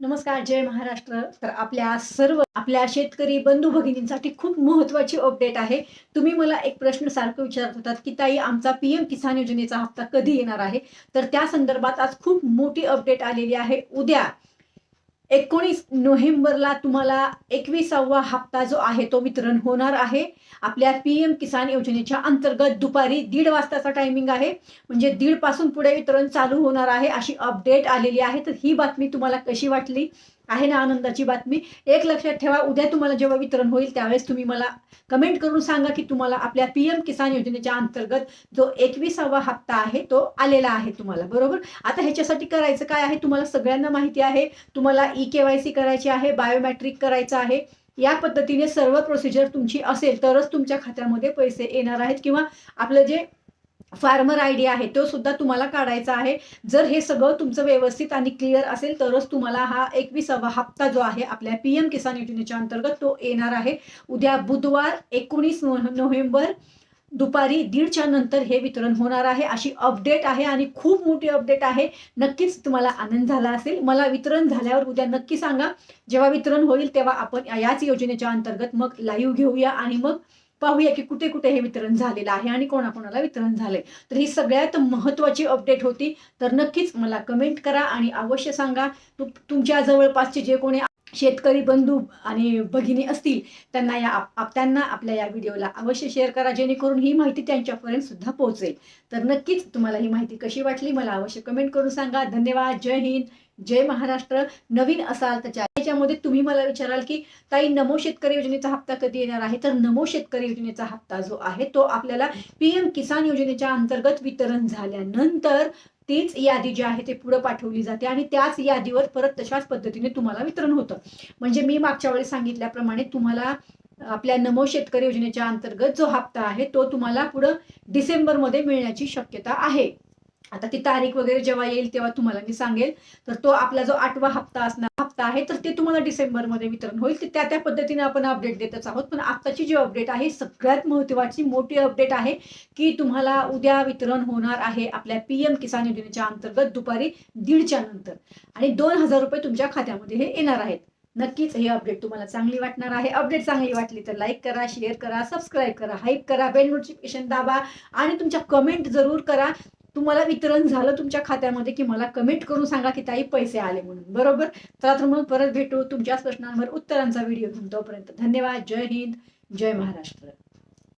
नमस्कार जय महाराष्ट्र. तर आपल्या सर्व आपल्या शेतकरी बंधू भगिनींसाठी खूप महत्त्वाची अपडेट आहे. तुम्ही मला एक प्रश्न सारखं विचारत होतात की ताई आमचा पी एम किसान योजनेचा हप्ता कधी येणार आहे? तर त्या संदर्भात आज खूप मोठी अपडेट आलेली आहे. उद्या एकोणीस नोव्हेंबरला तुम्हाला एकविसावा हप्ता जो आहे तो वितरण होणार आहे. आपल्या पी एम किसान योजनेच्या अंतर्गत दुपारी दीड वाजताचा टायमिंग आहे. म्हणजे दीडपासून पुढे वितरण चालू होणार आहे अशी अपडेट आलेली आहे. तर ही बातमी तुम्हाला कशी वाटली? आहे ना आनंदाची बातमी. एक लक्षात ठेवा उद्या तुम्हाला जेव्हा वितरण होईल त्यावेळेस तुम्ही मला कमेंट करून सांगा की तुम्हाला आपल्या पी एम किसान योजनेच्या अंतर्गत जो एकविसावा हप्ता आहे तो आलेला आहे तुम्हाला बरोबर? आता ह्याच्यासाठी करायचं काय आहे? तुम्हाला सगळ्यांना माहिती आहे. तुम्हाला ई के वाय सी करायची आहे बायोमॅट्रिक करायचं आहे. या पद्धतीने सर्व प्रोसिजर तुमची असेल तरच तुमच्या खात्यामध्ये पैसे येणार आहेत किंवा आपलं जे फार्मर आय डी आहे तो सुद्धा तुम्हाला काढायचा आहे. जर हे सगळं तुमचं व्यवस्थित आणि क्लिअर असेल तरच तुम्हाला हा एकविसावा हप्ता जो आहे आपल्या पी एम किसान योजनेच्या अंतर्गत तो येणार आहे. उद्या बुधवार एकोणीस नोव्हेंबर दुपारी दीडच्या नंतर हे वितरण होणार आहे. अशी अपडेट आहे आणि खूप मोठी अपडेट आहे. नक्कीच तुम्हाला आनंद झाला असेल. मला वितरण झाल्यावर उद्या नक्की सांगा. जेव्हा वितरण होईल तेव्हा आपण याच योजनेच्या अंतर्गत मग लाईव्ह घेऊया आणि मग पाहूया की कुठे कुठे हे वितरण झालेलं आहे आणि कोणाकोणाला वितरण झालंय. तर ही सगळ्यात महत्त्वाची अपडेट होती. तर नक्कीच मला कमेंट करा आणि अवश्य सांगा तुमच्या जवळपासचे जे कोणी शेतकरी बंधू आणि भगिनी असतील त्यांना या आप- आप- त्यांना आपल्या या व्हिडिओला अवश्य शेअर करा जेणेकरून ही माहिती त्यांच्यापर्यंत सुद्धा पोहोचेल. तर नक्कीच तुम्हाला ही माहिती कशी वाटली मला अवश्य कमेंट करून सांगा. धन्यवाद. जय हिंद. जय महाराष्ट्र. नवीन असाल तर त्याच्यामध्ये तुम्ही मला विचाराल की ताई नमो शेतकरी योजनेचा हप्ता कधी येणार आहे? तर नमो शेतकरी योजनेचा हप्ता जो आहे तो आपल्याला पीएम किसान योजनेच्या अंतर्गत वितरण झाल्यानंतर तीच यादी जी आहे ते पुढे पाठवली जाते आणि त्याच यादीवर परत तशाच पद्धतीने तुम्हाला वितरण होतं. म्हणजे मी मागच्या वेळी सांगितल्याप्रमाणे तुम्हाला आपल्या नमो शेतकरी योजनेच्या अंतर्गत जो हप्ता आहे तो तुम्हाला पुढं डिसेंबरमध्ये मिळण्याची शक्यता आहे. आता ती तारीख वगैरे जेव्हा येईल तेव्हा तुम्हाला मी सांगेल. तर तो आपला जो आठवा हप्ता असणार हप्ता आहे तर ते तुम्हाला डिसेंबरमध्ये वितरण होईल. ते त्या त्या पद्धतीने आपण अपडेट देतच आहोत. पण आताची जी अपडेट आहे सगळ्यात महत्त्वाची मोठी अपडेट आहे की तुम्हाला उद्या वितरण होणार आहे आपल्या पी एम किसान योजनेच्या अंतर्गत दुपारी दीडच्या नंतर. आणि दोन हजार रुपये तुमच्या खात्यामध्ये हे येणार आहेत. नक्कीच हे अपडेट तुम्हाला चांगली वाटणार आहे. अपडेट चांगली वाटली तर लाईक करा शेअर करा सबस्क्राईब करा हाईप करा बेल नोटिफिकेशन दाबा आणि तुमच्या कमेंट जरूर करा. तुम्हाला वितरण झालं तुमच्या खात्यामध्ये की मला कमेंट करून सांगा की ताई पैसे आले म्हणून. बरोबर? तर मग परत भेटू. तुमच्याच प्रश्नांवर उत्तरांचा व्हिडिओ घेऊन तोपर्यंत धन्यवाद. जय हिंद. जय महाराष्ट्र.